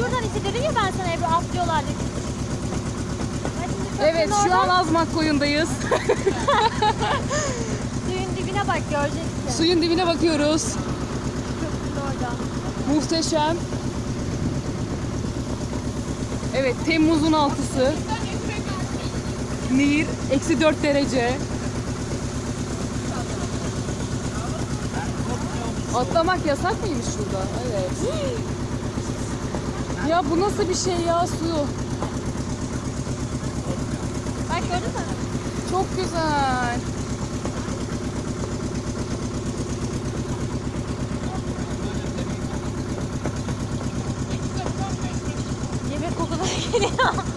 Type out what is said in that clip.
Şuradan işte dedim ya ben sana Ebru atlıyorlar köprünün Evet şu an Azmak koyundayız. Suyun dibine bak göreceksin. Suyun dibine bakıyoruz. Köprünün orada. Muhteşem. Evet Temmuz'un altısı. Nehir eksi 4 derece. Atlamak yasak mıymış şurada? Evet. Ya bu nasıl bir şey ya su? Bak gördün mü? Çok güzel. Yemek kokuları geliyor.